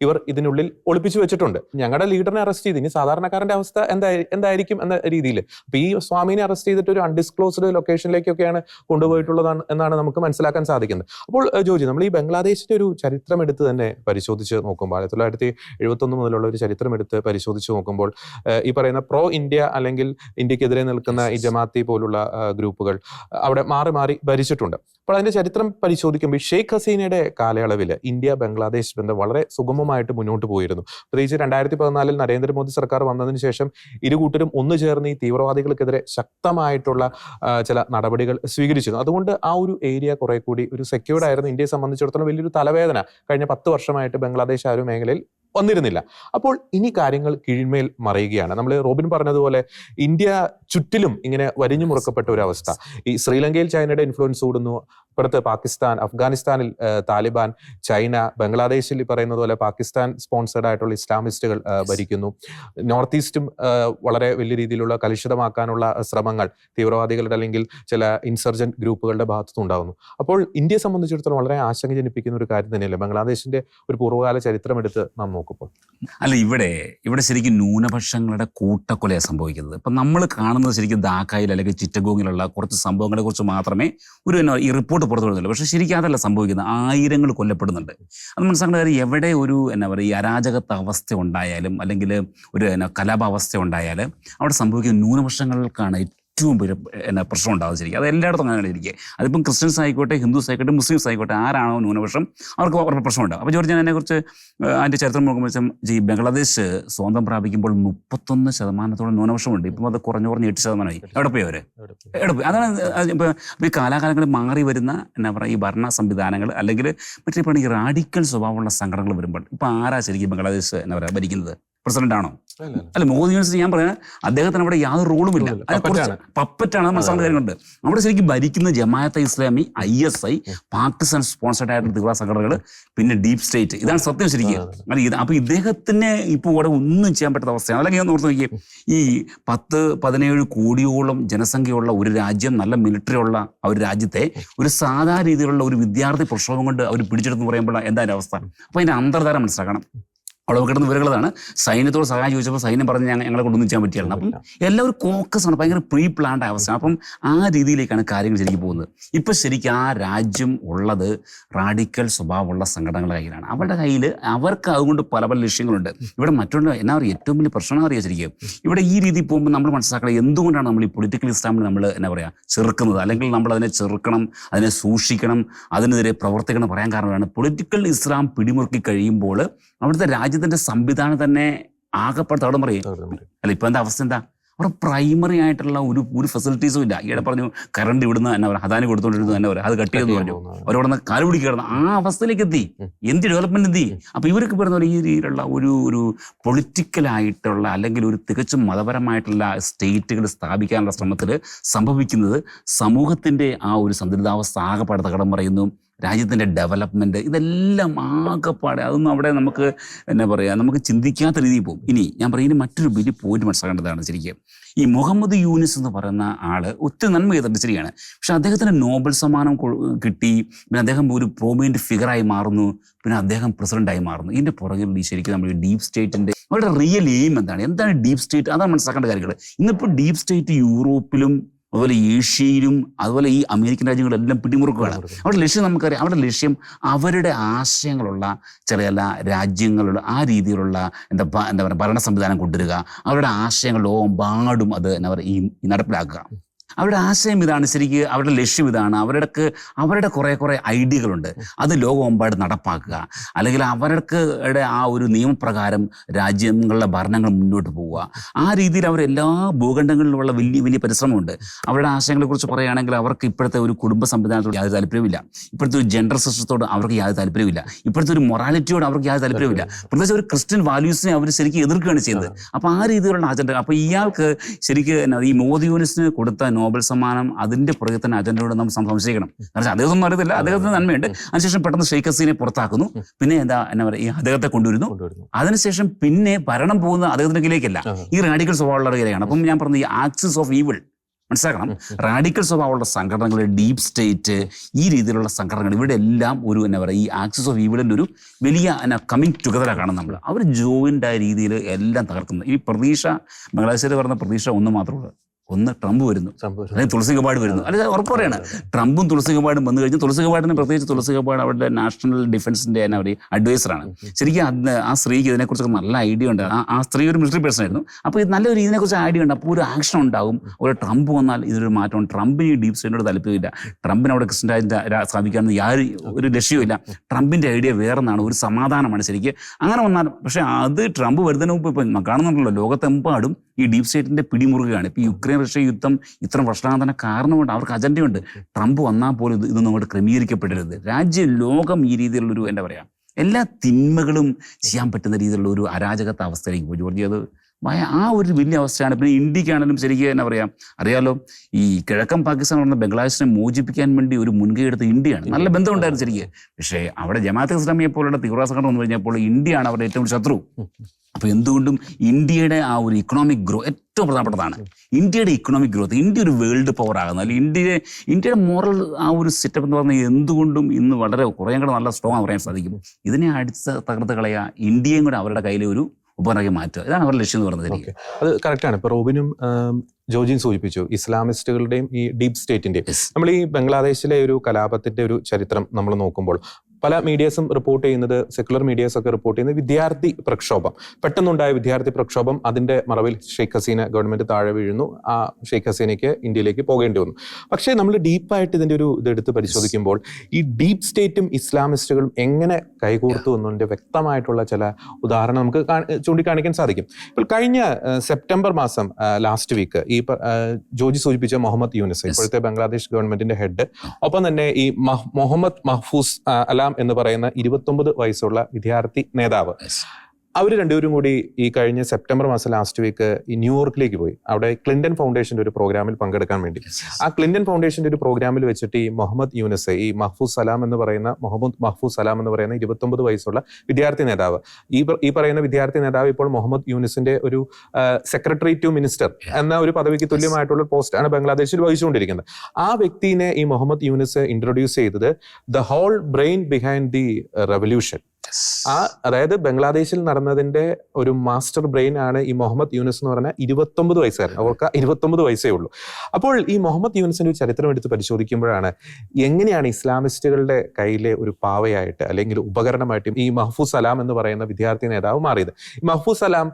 ഇവർ ഇതിനുള്ളിൽ ഒളിപ്പിച്ചു വെച്ചിട്ടുണ്ട്. ഞങ്ങളുടെ ലീഡറിനെ അറസ്റ്റ് ചെയ്ത്. ഇനി സാധാരണക്കാരന്റെ അവസ്ഥ എന്തായി എന്തായിരിക്കും എന്ന രീതിയിൽ അപ്പൊ ഈ സ്വാമിനെ അറസ്റ്റ് ചെയ്തിട്ട് ഒരു അൺഡിസ്ക്ലോസ്ഡ് ലൊക്കേഷനിലേക്കൊക്കെയാണ് കൊണ്ടുപോയിട്ടുള്ളതാണ് എന്നാണ് നമുക്ക് മനസ്സിലാക്കാൻ സാധിക്കുന്നത്. അപ്പോൾ ജോജി നമ്മൾ ഈ ബംഗ്ലാദേശിന്റെ ഒരു ചരിത്രം എടുത്ത് തന്നെ പരിശോധിച്ച് നോക്കുമ്പോൾ ആയിരത്തി തൊള്ളായിരത്തി എഴുപത്തൊന്ന് മുതലുള്ള ഒരു ചരിത്രം എടുത്ത് പരിശോധിച്ച് നോക്കുമ്പോൾ ഈ പറയുന്ന പ്രോ ഇന്ത്യ അല്ലെങ്കിൽ ഇന്ത്യക്കെതിരെ നിൽക്കുന്ന ഈ ജമാഅത്തി പോലുള്ള ഗ്രൂപ്പുകൾ അവിടെ മാറി മാറി ഭരിച്ചിട്ടുണ്ട്. അപ്പോൾ അതിന്റെ ചരിത്രം പരിശോധിക്കുമ്പോൾ ഷെയ്ഖ് ഹസീനയുടെ കാലയളവിൽ ഇന്ത്യ ബംഗ്ലാദേശ് ബന്ധം വളരെ സുഗമമായിട്ട് മുന്നോട്ട് പോയിരുന്നു. പ്രത്യേകിച്ച് രണ്ടായിരത്തി പതിനാലിൽ നരേന്ദ്രമോദി സർക്കാർ വന്നതിന് ശേഷം ഇരു കൂട്ടരും ഒന്നു ചേർന്ന് ഈ തീവ്രവാദികൾക്കെതിരെ ശക്തമായിട്ടുള്ള ചില നടപടികൾ സ്വീകരിച്ചിരുന്നു. അതുകൊണ്ട് ആ ഒരു ഏരിയ കുറെ കൂടി ഒരു സെക്യൂർഡ് ആയിരുന്നു. ഇന്ത്യയെ സംബന്ധിച്ചിടത്തോളം വലിയൊരു തലവേദന. കഴിഞ്ഞ പത്ത് വർഷമായിട്ട് ബംഗ്ലാദേശ് ആ ഒരു മേഖലയിൽ വന്നിരുന്നില്ല. അപ്പോൾ ഇനി കാര്യങ്ങൾ കീഴ്മേൽ മറയുകയാണ്. നമ്മൾ റോബിൻ പറഞ്ഞതുപോലെ ഇന്ത്യ ചുറ്റിലും ഇങ്ങനെ വരിഞ്ഞു മുറക്കപ്പെട്ട ഒരു അവസ്ഥ. ഈ ശ്രീലങ്കയിൽ ചൈനയുടെ ഇൻഫ്ലുവൻസ് കൂടുന്നു. ഇപ്പുറത്ത് പാകിസ്ഥാൻ അഫ്ഗാനിസ്ഥാനിൽ താലിബാൻ ചൈന ബംഗ്ലാദേശിൽ പറയുന്നത് പോലെ പാകിസ്ഥാൻ സ്പോൺസേഡ് ആയിട്ടുള്ള ഇസ്ലാമിസ്റ്റുകൾ ഭരിക്കുന്നു. നോർത്ത് ഈസ്റ്റും വളരെ വലിയ രീതിയിലുള്ള കലുഷിതമാക്കാനുള്ള ശ്രമങ്ങൾ തീവ്രവാദികളുടെ അല്ലെങ്കിൽ ചില ഇൻസർജന്റ് ഗ്രൂപ്പുകളുടെ ഭാഗത്തുനിന്ന് ഉണ്ടാകുന്നു അപ്പോൾ ഇന്ത്യയെ സംബന്ധിച്ചിടത്തോളം വളരെ ആശങ്ക ജനിപ്പിക്കുന്ന ഒരു കാര്യം തന്നെയല്ലേ? ബംഗ്ലാദേശിന്റെ ഒരു പൂർവകാല ചരിത്രം എടുത്ത് നാം നോക്കും. നോക്കുമ്പോൾ. അല്ല ഇവിടെ ഇവിടെ ശരിക്കും ന്യൂനപക്ഷങ്ങളുടെ കൂട്ടക്കൊലയാണ് സംഭവിക്കുന്നത്. ഇപ്പം നമ്മൾ കാണുന്നത് ശരിക്കും ദാക്കായിൽ അല്ലെങ്കിൽ ചിറ്റഗോങ്ങിലുള്ള കുറച്ച് സംഭവങ്ങളെ കുറിച്ച് മാത്രമേ ഒരു ഈ റിപ്പോർട്ട് പുറത്തു വിടുന്നുള്ളൂ. പക്ഷേ ശരിക്കും അതല്ല സംഭവിക്കുന്നത്. ആയിരങ്ങൾ കൊല്ലപ്പെടുന്നുണ്ട്. അത് മനസ്സിലാക്കേണ്ട കാര്യം എവിടെ ഒരു എന്നാ പറയുക ഈ അരാജകത്വ അവസ്ഥ ഉണ്ടായാലും അല്ലെങ്കിൽ ഒരു എന്നാ കലാപാവസ്ഥ ഉണ്ടായാലും അവിടെ സംഭവിക്കുന്ന ന്യൂനപക്ഷങ്ങൾക്കാണ് ഏറ്റവും വലിയ എന്നാ പ്രശ്നം ഉണ്ടാകുന്നത് ശരിക്കും. അത് എല്ലായിടത്തും അങ്ങനെ ഇരിക്കുക അതിപ്പം ക്രിസ്ത്യൻസ് ആയിക്കോട്ടെ ഹിന്ദുസ് ആയിക്കോട്ടെ മുസ്ലിംസ് ആയിക്കോട്ടെ ആരാണോ ന്യൂനപക്ഷം അവർക്ക് അവരുടെ പ്രശ്നമുണ്ടാകും അപ്പോൾ ജോർജ് ഞാൻ അതിനെക്കുറിച്ച് അതിന്റെ ചരിത്രം നോക്കുമ്പോൾ വെച്ചാൽ ഈ ബംഗ്ലാദേശ് സ്വന്തം പ്രാപിക്കുമ്പോൾ മുപ്പത്തൊന്ന് ശതമാനത്തോളം ന്യൂനപക്ഷമുണ്ട്. ഇപ്പം അത് കുറഞ്ഞു കുറഞ്ഞ് എട്ട് ശതമാനമായി. എവിടെ പോയി അവർ എവിടെ പോയി? അതാണ് ഇപ്പോൾ ഇപ്പം ഇപ്പം ഈ കാലാകാലങ്ങളിൽ മാറി വരുന്ന എന്നാ പറയുക ഈ ഭരണ സംവിധാനങ്ങൾ അല്ലെങ്കിൽ മറ്റേ ഈ റാഡിക്കൽ സ്വഭാവമുള്ള സംഘടനകൾ വരുമ്പോൾ ഇപ്പം ആരാ ശരിക്കും ബംഗ്ലാദേശ് എന്നാ പറയുക ഭരിക്കുന്നത്? പ്രസിഡന്റ് ആണോ അല്ല. മോദി യൂണിവേഴ്സിറ്റി ഞാൻ പറയുന്നത് അദ്ദേഹത്തിന് അവിടെ യാതൊരു റോളും ഇല്ല. അത് കുറച്ച് പപ്പറ്റാണ്. മനസ്സിലാക്കുന്ന കാര്യങ്ങളുണ്ട് അവിടെ ശരിക്കും ഭരിക്കുന്ന Jamaat-e Islami I S I Pakistan sponsored ആയിട്ടുള്ള തീവ്ര സംഘടനകൾ പിന്നെ ഡീപ് സ്റ്റേറ്റ്. ഇതാണ് സത്യം ശരിക്കും. അല്ല ഇത് അപ്പൊ ഇദ്ദേഹത്തിന് ഇപ്പോൾ ഇവിടെ ഒന്നും ചെയ്യാൻ പറ്റാത്ത അവസ്ഥയാണ്. അല്ലെങ്കിൽ ഞാൻ ഓർത്ത് നോക്കിയേ ഈ പത്ത് പതിനേഴ് കോടിയോളം ജനസംഖ്യയുള്ള ഒരു രാജ്യം നല്ല മിലിറ്ററി ഉള്ള ആ ഒരു രാജ്യത്തെ ഒരു സാധാരണ രീതിയിലുള്ള ഒരു വിദ്യാർത്ഥി പ്രക്ഷോഭം കൊണ്ട് അവർ പിടിച്ചെടുത്ത് പറയുമ്പോൾ എന്താ അവസ്ഥ? അപ്പൊ അതിന്റെ അന്തർധാര മനസ്സിലാക്കണം. അവിടെ കിട്ടുന്ന വിവരങ്ങളാണ് സൈന്യത്തോട് സഹായം ചോദിച്ചപ്പോൾ സൈന്യം പറഞ്ഞ് ഞങ്ങൾ ഞങ്ങളെ കൊണ്ടൊന്നും ചെയ്യാൻ പറ്റിയാണ് അപ്പം എല്ലാവരും ആണ്. ഭയങ്കര പ്രീ പ്ലാൻഡ് അവസ്ഥ അപ്പം ആ രീതിയിലേക്കാണ് കാര്യങ്ങൾ ശരിക്കും പോകുന്നത്. ഇപ്പം ശരിക്കും ആ രാജ്യം ഉള്ളത് റാഡിക്കൽ സ്വഭാവമുള്ള സംഘടനകളുടെ കയ്യിലാണ്. അവരുടെ കയ്യിൽ അവർക്ക് അതുകൊണ്ട് പല പല ലക്ഷ്യങ്ങളുണ്ട്. ഇവിടെ മറ്റുള്ള എന്നാ പറയുക ഏറ്റവും വലിയ പ്രശ്നം അറിയാം ശരിക്കും? ഇവിടെ ഈ രീതിയിൽ പോകുമ്പോൾ നമ്മൾ മനസ്സിലാക്കണം എന്തുകൊണ്ടാണ് നമ്മൾ ഈ പൊളിറ്റിക്കൽ ഇസ്ലാമിനെ നമ്മൾ എന്താ പറയുക ചെറുക്കുന്നത്? അല്ലെങ്കിൽ നമ്മൾ അതിനെ ചെറുക്കണം അതിനെ സൂക്ഷിക്കണം അതിനെതിരെ പ്രവർത്തിക്കണം പറയാൻ കാരണമാണ്. പൊളിറ്റിക്കൽ ഇസ്ലാം പിടിമുറുക്കി കഴിയുമ്പോൾ അവിടുത്തെ രാജ്യത്തിന്റെ സംവിധാനം തന്നെ ആകെപ്പെട്ട് അവിടെ പറയും അല്ല ഇപ്പൊ എന്താ അവസ്ഥ? എന്താ? അവിടെ പ്രൈമറി ആയിട്ടുള്ള ഒരു ഒരു ഫെസിലിറ്റീസും ഇല്ല. ഈയിടെ പറഞ്ഞു കറണ്ട് ഇവിടുന്ന് തന്നെ പറയാം അദാനി കൊടുത്തോണ്ടിരുന്നു തന്നെ പറയാം. അത് കട്ട് ചെയ്തെന്ന് പറഞ്ഞു. അവരവിടെ നിന്ന് കാൽ പിടിക്കണം ആ അവസ്ഥയിലേക്ക് എത്തി. എന്ത് ഡെവലപ്മെന്റ് എന്തി അപ്പൊ ഇവർക്ക് പറയുന്ന ഈ രീതിയിലുള്ള ഒരു ഒരു പൊളിറ്റിക്കലായിട്ടുള്ള അല്ലെങ്കിൽ ഒരു തികച്ചും മതപരമായിട്ടുള്ള സ്റ്റേറ്റുകൾ സ്ഥാപിക്കാനുള്ള ശ്രമത്തിൽ സംഭവിക്കുന്നത് സമൂഹത്തിന്റെ ആ ഒരു സന്തുലിതാവസ്ഥ ആകെപ്പാട് തകടം പറയുന്നു രാജ്യത്തിന്റെ ഡെവലപ്മെന്റ് ഇതെല്ലാം ആകെപ്പാടെ അതൊന്നും അവിടെ നമുക്ക് എന്നാ പറയുക നമുക്ക് ചിന്തിക്കാത്ത രീതിയിൽ പോകും. ഇനി ഞാൻ പറയുന്ന മറ്റൊരു വലിയ പോയിന്റ് മനസ്സിലാക്കേണ്ടതാണ് ശരിക്കും. ഈ മുഹമ്മദ് യൂനിസ് എന്ന് പറയുന്ന ആൾ ഒത്തിരി നന്മ ചെയ്തിട്ടുണ്ട് ശരിയാണ്. പക്ഷെ അദ്ദേഹത്തിന് നോബൽ സമ്മാനം കിട്ടി പിന്നെ അദ്ദേഹം ഒരു പ്രോമിനന്റ് ഫിഗറായി മാറുന്നു പിന്നെ അദ്ദേഹം പ്രസിഡന്റായി മാറുന്നു. ഇതിന്റെ പുറകിൽ ശരിക്കും നമ്മൾ ഡീപ് സ്റ്റേറ്റിന്റെ അവരുടെ റിയൽ എയിം എന്താണ്? എന്താണ് ഡീപ് സ്റ്റേറ്റ് അതാണ് മനസ്സിലാക്കേണ്ട കാര്യങ്ങൾ ഇന്നിപ്പോൾ ഡീപ് സ്റ്റേറ്റ് യൂറോപ്പിലും അതുപോലെ ഏഷ്യയിലും അതുപോലെ ഈ അമേരിക്കൻ രാജ്യങ്ങളെല്ലാം പിടിമുറുക്കുകയാണ് അവരുടെ ലക്ഷ്യം നമുക്കറിയാം. അവരുടെ ലക്ഷ്യം അവരുടെ ആശയങ്ങളുള്ള ചില ചില രാജ്യങ്ങളുടെ ആ രീതിയിലുള്ള എന്താ എന്താ പറയുക ഭരണ സംവിധാനം കൊണ്ടുവരിക. അവരുടെ ആശയങ്ങൾ ലോകമെമ്പാടും അത് എന്താ പറയുക ഈ നടപ്പിലാക്കുക. അവരുടെ ആശയം ഇതാണ് ശരിക്ക് അവരുടെ ലക്ഷ്യം ഇതാണ്. അവരുടെ അവരുടെ കുറേ കുറേ ഐഡിയകളുണ്ട്. അത് ലോകമെമ്പാട് നടപ്പാക്കുക. അല്ലെങ്കിൽ അവർക്ക് ആ ഒരു നിയമപ്രകാരം രാജ്യങ്ങളുടെ ഭരണങ്ങൾ മുന്നോട്ട് പോവുക. ആ രീതിയിൽ അവർ എല്ലാ ഭൂഖണ്ഡങ്ങളിലുമുള്ള വലിയ വലിയ പരിശ്രമമുണ്ട്. അവരുടെ ആശയങ്ങളെ കുറിച്ച് പറയുകയാണെങ്കിൽ അവർക്ക് ഇപ്പോഴത്തെ ഒരു കുടുംബ സംവിധാനത്തോട് യാതൊരു താല്പര്യമില്ല ഇപ്പോഴത്തെ ഒരു ജെൻഡർ സിസ്റ്റത്തോട് അവർക്ക് യാതൊരു താല്പര്യമില്ല ഇപ്പോഴത്തെ ഒരു മൊറാലിറ്റിയോട് അവർക്ക് യാതൊരു താല്പര്യമില്ല പ്രത്യേകിച്ച് ഒരു ക്രിസ്ത്യൻ വാല്യൂസിനെ അവർ ശരിക്കും എതിർക്കുകയാണ് ചെയ്യുന്നത്. അപ്പോൾ ആ രീതിയിലുള്ള അജണ്ട അപ്പോൾ ഇയാൾക്ക് ശരിക്കും ഈ മോദി യൂണിസിന് കൊടുത്ത നോബൽ സമ്മാനം അതിന്റെ പുറകെ തന്നെ അജണ്ടയോട് നമ്മൾ സംശയിക്കണം. കാരണം അദ്ദേഹത്തൊന്നും അറിയത്തില്ല. അദ്ദേഹത്തിന് നന്മയുണ്ട്. അതിനുശേഷം പെട്ടെന്ന് ഷെയ്ഖ് ഹസീനെ പുറത്താക്കുന്നു. പിന്നെ എന്താ എന്നാ പറയുക ഈ അദ്ദേഹത്തെ കൊണ്ടുവരുന്നു. അതിനുശേഷം പിന്നെ ഭരണം പോകുന്ന അദ്ദേഹത്തിന്റെ കീഴിലേക്കല്ല. ഈ റാഡിക്കൽ സ്വഭാവമുള്ള കീഴിലാണ് അപ്പം ഞാൻ പറഞ്ഞു ഈ ആക്സിസ് ഓഫ് ഈവിൾ മനസ്സിലാക്കണം. റാഡിക്കൽ സ്വഭാവമുള്ള സംഘടനകൾ ഡീപ് സ്റ്റേറ്റ് ഈ രീതിയിലുള്ള സംഘടനകൾ ഇവിടെ എല്ലാം ഒരു എന്നാ പറയുക ഈ ആക്സിസ് ഓഫ് ഈവിളിന്റെ ഒരു വലിയ എന്നാ കമ്മിങ് ടുഗതറാണ് കാണുന്നത് നമ്മൾ. അവർ ജോയിന്റ് ആയ രീതിയിൽ എല്ലാം തകർക്കുന്നത് ഈ പ്രതീക്ഷ ബംഗ്ലാദേശിൽ പറഞ്ഞ പ്രതീക്ഷ ഒന്ന് മാത്രമേ ഉള്ളൂ. ഒന്ന് ട്രംപ് വരുന്നു. അല്ലെങ്കിൽ തുളസി കപാട് വരുന്നു. അല്ലെങ്കിൽ ഉറപ്പ് പറയാണ്. ട്രംപും തുളസി കപാടും വന്നു കഴിഞ്ഞാൽ തുളസി കപാടിന് പ്രത്യേകിച്ച് തുളസി കപാട് അവരുടെ നാഷണൽ ഡിഫൻസിന്റെ എന്നാ പറയുക അഡ്വൈസറാണ് ശരിക്കും ആ സ്ത്രീക്ക് ഇതിനെക്കുറിച്ച് നല്ല ഐഡിയ ഉണ്ട്. ആ സ്ത്രീ ഒരു മിലിറ്ററി പേഴ്സൺ ആയിരുന്നു. അപ്പോൾ ഇത് നല്ലൊരു ഇതിനെക്കുറിച്ച് ഐഡിയ ഉണ്ട്. അപ്പോൾ ഒരു ആക്ഷൻ ഉണ്ടാകും ഒരു ട്രംപ് വന്നാൽ ഇതിനൊരു മാറ്റം. ട്രംപിന് ഈ ഡീപ് സ്റ്റേറ്റിനോട് താല്പര്യമില്ല. ട്രംപിന് അവിടെ ക്രിസ്ത്യൻ രാജ്യം രാ- സ്ഥാപിക്കാമെന്ന് യാതൊരു ഒരു ലക്ഷ്യമില്ല ട്രംപിന്റെ ഐഡിയ വേറെ എന്നാണ് ഒരു സമാധാനമാണ് ശരിക്കും. അങ്ങനെ വന്നാൽ പക്ഷേ അത് ട്രംപ് വരുന്നതിന് മുമ്പ് ഇപ്പം കാണുന്നുണ്ടല്ലോ ലോകത്തെമ്പാടും ഈ ഡീപ് സ്റ്റേറ്റിന്റെ പിടിമുറുകയാണ്. ഇപ്പൊ യുക്രൈൻ റഷ്യ യുദ്ധം ഇത്ര വർഷാന്തര കാരണമുണ്ട്. അവർക്ക് അജണ്ടയുണ്ട് ട്രംപ് വന്നാൽ പോലും ഇത് ഇതൊന്നും ക്രമീകരിക്കപ്പെടരുത്. രാജ്യം ലോകം ഈ രീതിയിലുള്ളൊരു എന്താ പറയാ എല്ലാ തിന്മകളും ചെയ്യാൻ പറ്റുന്ന രീതിയിലുള്ള ഒരു അരാജകത്വ അവസ്ഥയിലേക്ക് പോയി. ജോർജി അത് ഭയ- ആ ഒരു വലിയ അവസ്ഥയാണ്. പിന്നെ ഇന്ത്യക്കാണെങ്കിലും ശരിക്കും എന്നാ പറയാം. അറിയാലോ ഈ കിഴക്കൻ പാകിസ്ഥാൻ പറഞ്ഞ ബംഗ്ലാദേശിനെ മോചിപ്പിക്കാൻ വേണ്ടി ഒരു മുൻകൈ എടുത്ത ഇന്ത്യയാണ്. നല്ല ബന്ധമുണ്ടായിരുന്നു ശരിക്കും. പക്ഷേ അവിടെ ജമാഅത്ത് ഇസ്ലാമിയെ പോലുള്ള തീവ്രവാദ സംഘടന വന്നു കഴിഞ്ഞപ്പോൾ ഇന്ത്യയാണ് അവരുടെ ഏറ്റവും ശത്രു. അപ്പൊ എന്തുകൊണ്ടും ഇന്ത്യയുടെ ആ ഒരു ഇക്കണോമിക് ഗ്രോ ഏറ്റവും പ്രധാനപ്പെട്ടതാണ്. ഇന്ത്യയുടെ ഇക്കണോമിക് ഗ്രോത്ത് ഇന്ത്യ ഒരു വേൾഡ് പവർ ആകുന്നത്. അല്ലെങ്കിൽ ഇന്ത്യയെ ഇന്ത്യയുടെ മോറൽ ആ ഒരു സെറ്റപ്പ് എന്ന് പറഞ്ഞാൽ എന്തുകൊണ്ടും ഇന്ന് വളരെ കുറേ കൂടെ നല്ല സ്ട്രോങ് പറയാൻ സാധിക്കും. ഇതിനെ അടിച്ച് തകർത്ത് കളയുക ഇന്ത്യയും കൂടെ അവരുടെ കയ്യിലെ ഒരു ഉപകരണമാക്കി മാറ്റുക. ഇതാണ് അവരുടെ ലക്ഷ്യം എന്ന് പറയുന്നത് അത് കറക്റ്റാണ് ഇപ്പൊ റോബിനും ജോജിയും സൂചിപ്പിച്ചു ഇസ്ലാമിസ്റ്റുകളുടെയും ഈ ഡീപ് സ്റ്റേറ്റിന്റെയും. നമ്മൾ ഈ ബംഗ്ലാദേശിലെ ഒരു കലാപത്തിന്റെ ഒരു ചരിത്രം നമ്മൾ നോക്കുമ്പോൾ പല മീഡിയസും റിപ്പോർട്ട് ചെയ്യുന്നത് സെക്കുലർ മീഡിയസ് ഒക്കെ റിപ്പോർട്ട് ചെയ്യുന്നത് വിദ്യാർത്ഥി പ്രക്ഷോഭം. പെട്ടെന്നുണ്ടായ വിദ്യാർത്ഥി പ്രക്ഷോഭം അതിന്റെ മറവിൽ ഷെയ്ഖ് ഹസീന ഗവൺമെന്റ് താഴെ വീഴുന്നു. ആ ഷെയ്ഖ് ഹസീനയ്ക്ക് ഇന്ത്യയിലേക്ക് പോകേണ്ടി വന്നു. പക്ഷേ നമ്മൾ ഡീപ്പായിട്ട് ഇതിന്റെ ഒരു ഇതെടുത്ത് പരിശോധിക്കുമ്പോൾ ഈ ഡീപ്പ് സ്റ്റേറ്റും ഇസ്ലാമിസ്റ്റുകളും എങ്ങനെ കൈകോർത്തു എന്നതിന്റെ വ്യക്തമായിട്ടുള്ള ചില ഉദാഹരണം നമുക്ക് ചൂണ്ടിക്കാണിക്കാൻ സാധിക്കും. ഇപ്പോൾ കഴിഞ്ഞ സെപ്റ്റംബർ മാസം ലാസ്റ്റ് വീക്ക് ഈ ജോജി സൂചിപ്പിച്ച മുഹമ്മദ് യൂനിസ്. ഇപ്പോഴത്തെ ബംഗ്ലാദേശ് ഗവൺമെന്റിന്റെ ഹെഡ് ഒപ്പം തന്നെ ഈ മൊഹമ്മദ് മഹ്ഫൂസ് ആ, അലാം എന്ന് പറയുന്ന ഇരുപത്തൊമ്പത് വയസ്സുള്ള വിദ്യാർത്ഥി നേതാവ്. അവർ രണ്ടുപേരും കൂടി ഈ കഴിഞ്ഞ സെപ്റ്റംബർ മാസം ലാസ്റ്റ് വീക്ക് ഈ ന്യൂയോർക്കിലേക്ക് പോയി. അവിടെ ക്ലിന്റൺ ഫൗണ്ടേഷന്റെ ഒരു പ്രോഗ്രാമിൽ പങ്കെടുക്കാൻ വേണ്ടി. ആ ക്ലിന്റൺ ഫൗണ്ടേഷന്റെ ഒരു പ്രോഗ്രാമിൽ വെച്ചിട്ട് ഈ മുഹമ്മദ് യൂനസ് ഈ മഹ്ഫൂസ് സലാം എന്ന് പറയുന്ന മുഹമ്മദ് മഹ്ഫൂസ് സലാം എന്ന് പറയുന്ന ഇരുപത്തൊമ്പത് വയസ്സുള്ള വിദ്യാർത്ഥി നേതാവ്. ഈ ഈ പറയുന്ന വിദ്യാർത്ഥി നേതാവ് ഇപ്പോൾ മുഹമ്മദ് യൂനിസിന്റെ ഒരു സെക്രട്ടറി ടു മിനിസ്റ്റർ എന്ന ഒരു പദവിക്ക് തുല്യമായിട്ടുള്ള പോസ്റ്റാണ് ബംഗ്ലാദേശിൽ വഹിച്ചുകൊണ്ടിരിക്കുന്നത്. ആ വ്യക്തിനെ ഈ മുഹമ്മദ് യൂനിസ് ഇൻട്രൊഡ്യൂസ് ചെയ്തത് the whole brain behind the revolution ആ അതായത് ബംഗ്ലാദേശിൽ നടന്നതിന്റെ ഒരു മാസ്റ്റർ ബ്രെയിൻ ആണ് ഈ മുഹമ്മദ് യൂനിസ് എന്ന് പറഞ്ഞ ഇരുപത്തൊമ്പത് വയസ്സുകാരൻ. അവർക്ക് ഇരുപത്തൊമ്പത് വയസ്സേ ഉള്ളൂ. അപ്പോൾ ഈ മുഹമ്മദ് യൂനിസിന്റെ ഒരു ചരിത്രം എടുത്ത് പരിശോധിക്കുമ്പോഴാണ് എങ്ങനെയാണ് ഇസ്ലാമിസ്റ്റുകളുടെ കയ്യിലെ ഒരു പാവയായിട്ട് അല്ലെങ്കിൽ ഉപകരണമായിട്ട് ഈ മഹ്ഫൂസ് സലാം എന്ന് പറയുന്ന വിദ്യാർത്ഥി നേതാവ് മാറിയത്. മഹ്ഫൂസ് സലാം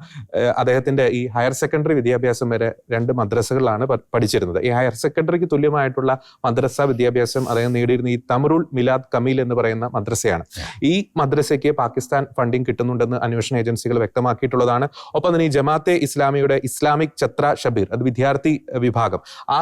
അദ്ദേഹത്തിന്റെ ഈ ഹയർ സെക്കൻഡറി വിദ്യാഭ്യാസം വരെ രണ്ട് മദ്രസകളിലാണ് പഠിച്ചിരുന്നത്. ഈ ഹയർ സെക്കൻഡറിക്ക് തുല്യമായിട്ടുള്ള മദ്രസ വിദ്യാഭ്യാസം അദ്ദേഹം നേടിയിരുന്ന ഈ തമറുൽ മിലാദ് കമീൽ എന്ന് പറയുന്ന മദ്രസയാണ്. ഈ മദ്രസയ്ക്ക് പാകിസ്ഥാൻ ഫണ്ടിംഗ് കിട്ടുന്നുണ്ടെന്ന് അന്വേഷണ ഏജൻസികൾ വ്യക്തമാക്കിയിട്ടുള്ളതാണ്. ഒപ്പം തന്നെ ഈ ജമാഅത്തെ ഇസ്ലാമിയുടെ ഇസ്ലാമിക് ഛത്ര ഷബീർ അത് വിദ്യാർത്ഥി വിഭാഗം. ആ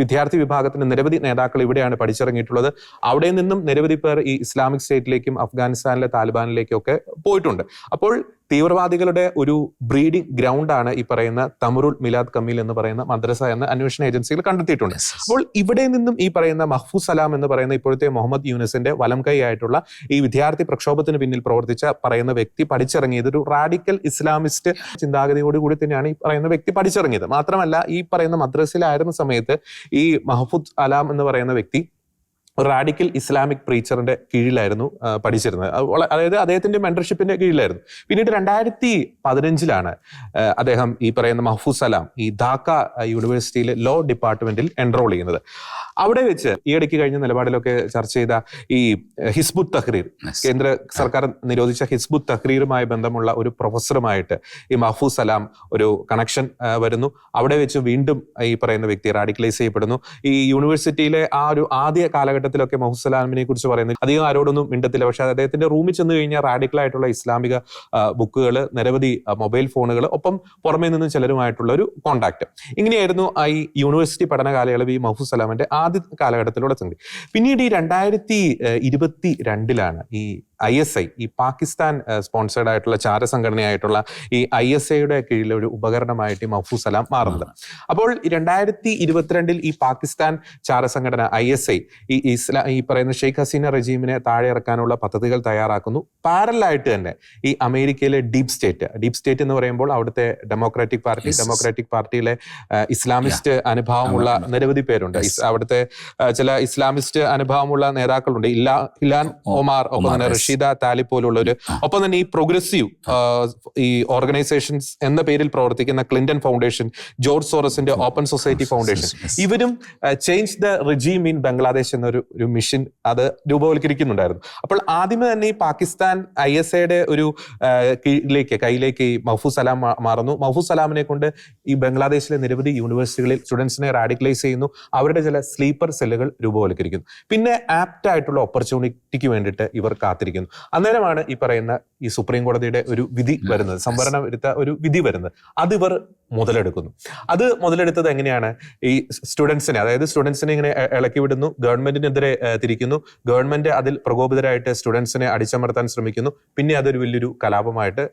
വിദ്യാർത്ഥി വിഭാഗത്തിന്റെ നിരവധി നേതാക്കൾ ഇവിടെയാണ് പഠിച്ചിറങ്ങിയിട്ടുള്ളത്. അവിടെ നിന്നും നിരവധി പേർ ഈ ഇസ്ലാമിക് സ്റ്റേറ്റിലേക്കും അഫ്ഗാനിസ്ഥാനിലെ താലിബാനിലേക്കും ഒക്കെ പോയിട്ടുണ്ട്. അപ്പോൾ തീവ്രവാദികളുടെ ഒരു ബ്രീഡിംഗ് ഗ്രൗണ്ടാണ് ഈ പറയുന്ന തമറുൽ മിലാദ് കമീൽ എന്ന് പറയുന്ന മദ്രസ എന്ന അന്വേഷണ ഏജൻസികൾ കണ്ടെത്തിയിട്ടുണ്ട്. അപ്പോൾ ഇവിടെ നിന്നും ഈ പറയുന്ന മഹ്ഫൂസ് സലാം എന്ന് പറയുന്ന ഇപ്പോഴത്തെ മുഹമ്മദ് യൂനിസിന്റെ വലം കൈ ആയിട്ടുള്ള ഈ വിദ്യാർത്ഥി പ്രക്ഷോഭത്തിന് പിന്നിൽ പ്രവർത്തിച്ച പറയുന്ന വ്യക്തി പഠിച്ചിറങ്ങിയത് ഒരു റാഡിക്കൽ ഇസ്ലാമിസ്റ്റ് ചിന്താഗതിയോടുകൂടി തന്നെയാണ് ഈ പറയുന്ന വ്യക്തി പഠിച്ചിറങ്ങിയത്. മാത്രമല്ല ഈ പറയുന്ന മദ്രസയിലായിരുന്ന സമയത്ത് ഈ മഹഫൂദ് അലാം എന്ന് പറയുന്ന വ്യക്തി റാഡിക്കൽ ഇസ്ലാമിക് പ്രീച്ചറിന്റെ കീഴിലായിരുന്നു പഠിച്ചിരുന്നത്. അതായത് അദ്ദേഹത്തിന്റെ മെന്റർഷിപ്പിന്റെ കീഴിലായിരുന്നു. പിന്നീട് രണ്ടായിരത്തി പതിനഞ്ചിലാണ് അദ്ദേഹം ഈ പറയുന്ന മഹഫൂസ് സലാം ഈ ധാക്ക യൂണിവേഴ്സിറ്റിയിലെ ലോ ഡിപ്പാർട്ട്മെന്റിൽ എൻറോൾ ചെയ്യുന്നത്. അവിടെ വെച്ച് ഈ ഇടയ്ക്ക് കഴിഞ്ഞ നിലപാടിലൊക്കെ ചർച്ച ചെയ്ത ഈ ഹിസ്ബുത്ത് തഹ്രീർ കേന്ദ്ര സർക്കാർ നിരോധിച്ച ഹിസ്ബുത്ത് തഹ്രീറുമായി ബന്ധമുള്ള ഒരു പ്രൊഫസറുമായിട്ട് ഈ മഹഫൂസ് സലാം ഒരു കണക്ഷൻ വരുന്നു. അവിടെ വെച്ച് വീണ്ടും ഈ പറയുന്ന വ്യക്തി റാഡിക്കലൈസ് ചെയ്യപ്പെടുന്നു. ഈ യൂണിവേഴ്സിറ്റിയിലെ ആ ഒരു ആദ്യ കാലഘട്ടത്തിലൊക്കെ മഹുസലാമിനെ സലാമിനെ കുറിച്ച് പറയുന്നത്. അധികം ആരോടൊന്നും മിണ്ടത്തില്ല. പക്ഷെ അദ്ദേഹത്തിന്റെ റൂമിൽ ചെന്ന് കഴിഞ്ഞാൽ റാഡിക്കൽ ആയിട്ടുള്ള ഇസ്ലാമിക ബുക്കുകൾ നിരവധി മൊബൈൽ ഫോണുകൾ ഒപ്പം പുറമേ നിന്ന് ചിലരുമായിട്ടുള്ള ഒരു കോണ്ടാക്ട് ഇങ്ങനെയായിരുന്നു ഈ യൂണിവേഴ്സിറ്റി പഠന കാലയളവ് ഈ മഹുസലാമിന്റെ സലാമിന്റെ ആദ്യ കാലഘട്ടത്തിലൂടെ സംഗതി. പിന്നീട് ഈ രണ്ടായിരത്തി ഇരുപത്തി രണ്ടിലാണ് ഈ ഐ എസ് ഐ ഈ പാകിസ്ഥാൻ സ്പോൺസേഡ് ആയിട്ടുള്ള ചാരസംഘടനയായിട്ടുള്ള ഈ ഐ എസ് ഐയുടെ കീഴിലെ ഒരു ഉപകരണമായിട്ട് ഈ മഫൂസ് സലാം മാറുന്നത്. അപ്പോൾ രണ്ടായിരത്തി ഇരുപത്തിരണ്ടിൽ ഈ പാകിസ്ഥാൻ ചാരസംഘടന ഐ എസ് ഐ ഈ ഇസ്ലാ ഈ പറയുന്ന ഷെയ്ഖ് ഹസീന റജീമിനെ താഴെ ഇറക്കാനുള്ള പദ്ധതികൾ തയ്യാറാക്കുന്നു. പാരലായിട്ട് തന്നെ ഈ അമേരിക്കയിലെ ഡീപ് സ്റ്റേറ്റ് ഡീപ് സ്റ്റേറ്റ് എന്ന് പറയുമ്പോൾ അവിടുത്തെ ഡെമോക്രാറ്റിക് പാർട്ടി ഡെമോക്രാറ്റിക് പാർട്ടിയിലെ ഇസ്ലാമിസ്റ്റ് അനുഭാവമുള്ള നിരവധി പേരുണ്ട്. അവിടുത്തെ ചില ഇസ്ലാമിസ്റ്റ് അനുഭാവമുള്ള നേതാക്കളുണ്ട്. ഇല്ലാ ഇലാൻ ഒമാർ ഒപ്പം തന്നെ. റഷീദ താലി പോലുള്ള ഒരു ഒപ്പം തന്നെ ഈ പ്രോഗ്രസീവ് ഈ ഓർഗനൈസേഷൻസ് എന്ന പേരിൽ പ്രവർത്തിക്കുന്ന ക്ലിന്റൺ ഫൗണ്ടേഷൻ ജോർജ് സോറസിന്റെ ഓപ്പൺ സൊസൈറ്റി ഫൗണ്ടേഷൻ ഇവരും change the regime in Bangladesh എന്നൊരു ഒരു മിഷൻ അത് രൂപവൽക്കരിക്കുന്നുണ്ടായിരുന്നു. അപ്പോൾ ആദ്യമേ തന്നെ ഈ പാകിസ്ഥാൻ ഐ എസ് എയുടെ ഒരു കീഴിലേക്ക് കയ്യിലേക്ക് ഈ മഹഫൂസ് സലാം മാറുന്നു. മഹഫൂസ് സലാമിനെ കൊണ്ട് ഈ ബംഗ്ലാദേശിലെ നിരവധി യൂണിവേഴ്സിറ്റികളിൽ സ്റ്റുഡൻസിനെ റാഡിക്കലൈസ് ചെയ്യുന്നു. അവരുടെ ചില സ്ലീപ്പർ സെല്ലുകൾ രൂപവൽക്കരിക്കുന്നു. പിന്നെ ആപ്റ്റ് ആയിട്ടുള്ള ഓപ്പർച്യൂണിറ്റിക്ക് വേണ്ടിയിട്ട് ഇവർ കാത്തിരിക്കുന്നു. അന്നേരമാണ് ഈ പറയുന്ന ഈ സുപ്രീം കോടതിയുടെ ഒരു വിധി വരുന്നത് സംവരണ വിരുദ്ധ ഒരു വിധി വരുന്നത്. അത് ഇവർ മുതലെടുക്കുന്നു. അത് മുതലെടുത്തത് എങ്ങനെയാണ്? ഈ സ്റ്റുഡൻസിനെ അതായത് സ്റ്റുഡൻസിനെ ഇങ്ങനെ ഇളക്കി വിടുന്നു ഗവൺമെന്റിനെതിരെ തിരിക്കുന്നു ഗവൺമെന്റ് അതിൽ പ്രകോപിതരായിട്ട് സ്റ്റുഡൻസിനെ അടിച്ചമർത്താൻ ശ്രമിക്കുന്നു പിന്നെ അതൊരു വലിയൊരു കലാപമായിട്ട്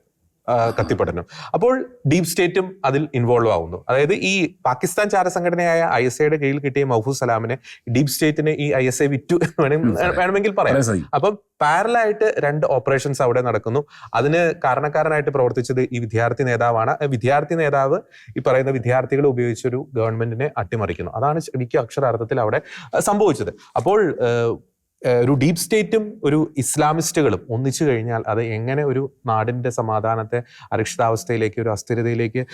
ആ, കത്തിപ്പടരും അപ്പോൾ ഡീപ് സ്റ്റേറ്റും അതിൽ ഇൻവോൾവ് ആവുന്നു. അതായത് ഈ പാകിസ്ഥാൻ ചാരസംഘടനയായ ഐ എസ് ഐയുടെ കീഴിൽ കിട്ടിയ മഹൂസ് സലാമിനെ ഡീപ് സ്റ്റേറ്റിന് ഈ ഐ എസ് ഐ വിറ്റു എന്ന് വേണമെങ്കിൽ വേണമെങ്കിൽ പറയാം. അപ്പം പാരലായിട്ട് രണ്ട് ഓപ്പറേഷൻസ് അവിടെ നടക്കുന്നു. അതിന് കാരണക്കാരനായിട്ട് പ്രവർത്തിച്ചത് ഈ വിദ്യാർത്ഥി നേതാവാണ്. വിദ്യാർത്ഥി നേതാവ് ഈ പറയുന്ന വിദ്യാർത്ഥികളെ ഉപയോഗിച്ചൊരു ഗവൺമെന്റിനെ അട്ടിമറിക്കുന്നു. അതാണ് ശരിക്കും അക്ഷരാർത്ഥത്തിൽ അവിടെ സംഭവിച്ചത്. അപ്പോൾ ഒരു ഡീപ് സ്റ്റേറ്റും ഒരു ഇസ്ലാമിസ്റ്റുകളും ഒന്നിച്ചു കഴിഞ്ഞാൽ അത് എങ്ങനെ ഒരു നാടിന്റെ സമാധാനത്തെ അരക്ഷിതാവസ്ഥയിലേക്ക് ഒരു അസ്ഥിരതയിലേക്ക്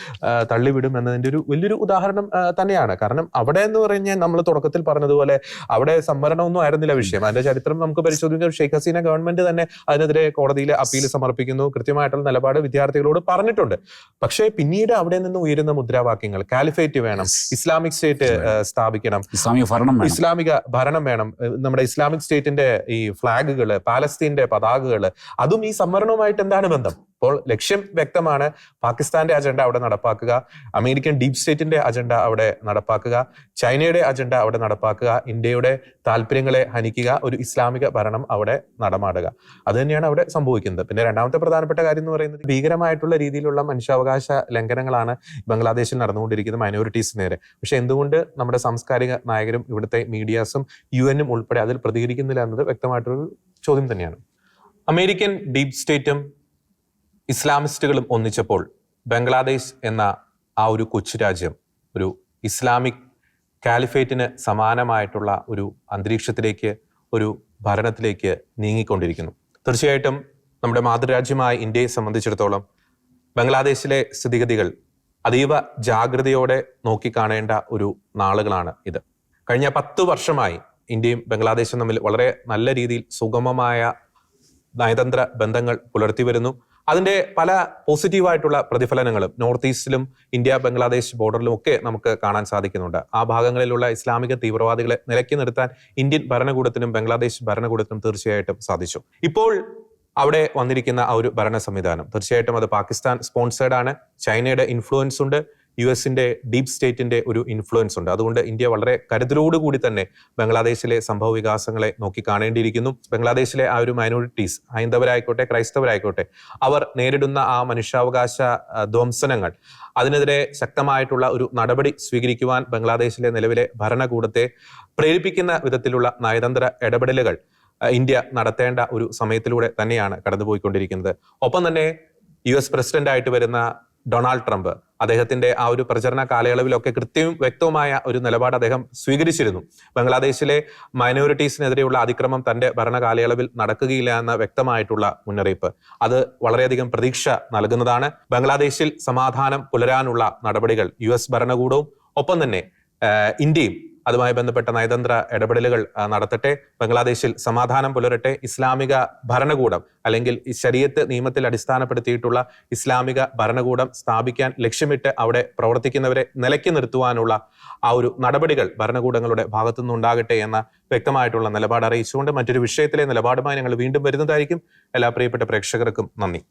തള്ളിവിടും എന്നതിന്റെ ഒരു വലിയൊരു ഉദാഹരണം തന്നെയാണ്. കാരണം അവിടെ എന്ന് പറഞ്ഞാൽ നമ്മൾ തുടക്കത്തിൽ പറഞ്ഞതുപോലെ അവിടെ സംവരണമൊന്നും ആയിരുന്നില്ല വിഷയം. അതിന്റെ ചരിത്രം നമുക്ക് പരിശോധിക്കാം. ഷെയ്ഖ് ഹസീന ഗവൺമെന്റ് തന്നെ അതിനെതിരെ കോടതിയിൽ അപ്പീൽ സമർപ്പിക്കുന്നു. കൃത്യമായിട്ടുള്ള നിലപാട് വിദ്യാർത്ഥികളോട് പറഞ്ഞിട്ടുണ്ട്. പക്ഷേ പിന്നീട് അവിടെ നിന്ന് ഉയരുന്ന മുദ്രാവാക്യങ്ങൾ കാലിഫേറ്റ് വേണം ഇസ്ലാമിക് സ്റ്റേറ്റ് സ്ഥാപിക്കണം ഇസ്ലാമിക ഭരണം വേണം. ഇസ്ലാമിക ഭരണം വേണം നമ്മുടെ ഇസ്ലാമിക് സ്റ്റേറ്റിന്റെ ഈ ഫ്ലാഗുകൾ പാലസ്തീന്റെ പതാകകൾ അതും ഈ സംവരണവുമായിട്ട് എന്താണ് ബന്ധം? അപ്പോൾ ലക്ഷ്യം വ്യക്തമാണ്. പാകിസ്ഥാന്റെ അജണ്ട അവിടെ നടപ്പാക്കുക. അമേരിക്കൻ ഡീപ് സ്റ്റേറ്റിന്റെ അജണ്ട അവിടെ നടപ്പാക്കുക. ചൈനയുടെ അജണ്ട അവിടെ നടപ്പാക്കുക. ഇന്ത്യയുടെ താല്പര്യങ്ങളെ ഹനിക്കുക. ഒരു ഇസ്ലാമിക ഭരണം അവിടെ നടമാടുക. അത് തന്നെയാണ് അവിടെ സംഭവിക്കുന്നത്. പിന്നെ രണ്ടാമത്തെ പ്രധാനപ്പെട്ട കാര്യം എന്ന് പറയുന്നത് ഭീകരമായിട്ടുള്ള രീതിയിലുള്ള മനുഷ്യാവകാശ ലംഘനങ്ങളാണ് ബംഗ്ലാദേശിൽ നടന്നുകൊണ്ടിരിക്കുന്ന മൈനോറിറ്റീസ് നേരെ. പക്ഷെ എന്തുകൊണ്ട് നമ്മുടെ സാംസ്കാരിക നായകരും ഇവിടുത്തെ മീഡിയാസും യു എനും ഉൾപ്പെടെ അതിൽ പ്രതികരിക്കുന്നില്ല എന്നത് വ്യക്തമായിട്ടൊരു ചോദ്യം തന്നെയാണ്. അമേരിക്കൻ ഡീപ് സ്റ്റേറ്റും ഇസ്ലാമിസ്റ്റുകളും ഒന്നിച്ചപ്പോൾ ബംഗ്ലാദേശ് എന്ന ആ ഒരു കൊച്ചു രാജ്യം ഒരു ഇസ്ലാമിക് കാലിഫേറ്റിന് സമാനമായിട്ടുള്ള ഒരു അന്തരീക്ഷത്തിലേക്ക് ഒരു ഭരണത്തിലേക്ക് നീങ്ങിക്കൊണ്ടിരിക്കുന്നു. തീർച്ചയായിട്ടും നമ്മുടെ മാതൃരാജ്യമായ ഇന്ത്യയെ സംബന്ധിച്ചിടത്തോളം ബംഗ്ലാദേശിലെ സ്ഥിതിഗതികൾ അതീവ ജാഗ്രതയോടെ നോക്കിക്കാണേണ്ട ഒരു നാളുകളാണ് ഇത്. കഴിഞ്ഞ പത്ത് വർഷമായി ഇന്ത്യയും ബംഗ്ലാദേശും തമ്മിൽ വളരെ നല്ല രീതിയിൽ സുഗമമായ നയതന്ത്ര ബന്ധങ്ങൾ പുലർത്തി വരുന്നു. അതിന്റെ പല പോസിറ്റീവായിട്ടുള്ള പ്രതിഫലനങ്ങളും നോർത്ത് ഈസ്റ്റിലും ഇന്ത്യ ബംഗ്ലാദേശ് ബോർഡറിലും ഒക്കെ നമുക്ക് കാണാൻ സാധിക്കുന്നുണ്ട്. ആ ഭാഗങ്ങളിലുള്ള ഇസ്ലാമിക തീവ്രവാദികളെ നിലയ്ക്ക് നിർത്താൻ ഇന്ത്യൻ ഭരണകൂടത്തിനും ബംഗ്ലാദേശ് ഭരണകൂടത്തിനും തീർച്ചയായിട്ടും സാധിച്ചു. ഇപ്പോൾ അവിടെ വന്നിരിക്കുന്ന ആ ഒരു ഭരണ സംവിധാനം തീർച്ചയായിട്ടും അത് പാകിസ്ഥാൻ സ്പോൺസേഡ് ആണ്. ചൈനയുടെ ഇൻഫ്ലുവൻസ് ഉണ്ട്. യു എസിന്റെ ഡീപ് സ്റ്റേറ്റിന്റെ ഒരു ഇൻഫ്ലുവൻസ് ഉണ്ട്. അതുകൊണ്ട് ഇന്ത്യ വളരെ കരുതലോടുകൂടി തന്നെ ബംഗ്ലാദേശിലെ സംഭവ വികാസങ്ങളെ നോക്കി കാണേണ്ടിയിരിക്കുന്നു. ബംഗ്ലാദേശിലെ ആ ഒരു മൈനോറിറ്റീസ് ഹൈന്ദവരായിക്കോട്ടെ ക്രൈസ്തവരായിക്കോട്ടെ അവർ നേരിടുന്ന ആ മനുഷ്യാവകാശ ധ്വംസനങ്ങൾ അതിനെതിരെ ശക്തമായിട്ടുള്ള ഒരു നടപടി സ്വീകരിക്കുവാൻ ബംഗ്ലാദേശിലെ നിലവിലെ ഭരണകൂടത്തെ പ്രേരിപ്പിക്കുന്ന വിധത്തിലുള്ള നയതന്ത്ര ഇടപെടലുകൾ ഇന്ത്യ നടത്തേണ്ട ഒരു സമയത്തിലൂടെ തന്നെയാണ് കടന്നുപോയിക്കൊണ്ടിരിക്കുന്നത്. ഒപ്പം തന്നെ യു എസ് പ്രസിഡന്റായിട്ട് വരുന്ന ഡൊണാൾഡ് ട്രംപ് അദ്ദേഹത്തിന്റെ ആ ഒരു പ്രചരണ കാലയളവിലൊക്കെ കൃത്യവും വ്യക്തവുമായ ഒരു നിലപാട് അദ്ദേഹം സ്വീകരിച്ചിരുന്നു. ബംഗ്ലാദേശിലെ മൈനോറിറ്റീസിനെതിരെയുള്ള അതിക്രമം തന്റെ ഭരണ കാലയളവിൽ നടക്കുകയില്ല എന്ന വ്യക്തമായിട്ടുള്ള മുന്നറിയിപ്പ്. അത് വളരെയധികം പ്രതീക്ഷ നൽകുന്നതാണ്. ബംഗ്ലാദേശിൽ സമാധാനം പുലരാനുള്ള നടപടികൾ യു എസ് ഭരണകൂടവും ഒപ്പം തന്നെ ഇന്ത്യയും അതുമായി ബന്ധപ്പെട്ട നയതന്ത്ര ഇടപെടലുകൾ നടത്തട്ടെ. ബംഗ്ലാദേശിൽ സമാധാനം പുലരട്ടെ. ഇസ്ലാമിക ഭരണകൂടം അല്ലെങ്കിൽ ശരീരത്ത് നിയമത്തിൽ അടിസ്ഥാനപ്പെടുത്തിയിട്ടുള്ള ഇസ്ലാമിക ഭരണകൂടം സ്ഥാപിക്കാൻ ലക്ഷ്യമിട്ട് അവിടെ പ്രവർത്തിക്കുന്നവരെ നിലയ്ക്ക് നിർത്തുവാനുള്ള ആ ഒരു നടപടികൾ ഭരണകൂടങ്ങളുടെ ഭാഗത്തുനിന്ന് ഉണ്ടാകട്ടെ എന്ന വ്യക്തമായിട്ടുള്ള നിലപാട് അറിയിച്ചുകൊണ്ട് മറ്റൊരു വിഷയത്തിലെ നിലപാടുമായി ഞങ്ങൾ വീണ്ടും വരുന്നതായിരിക്കും. എല്ലാ പ്രിയപ്പെട്ട പ്രേക്ഷകർക്കും നന്ദി.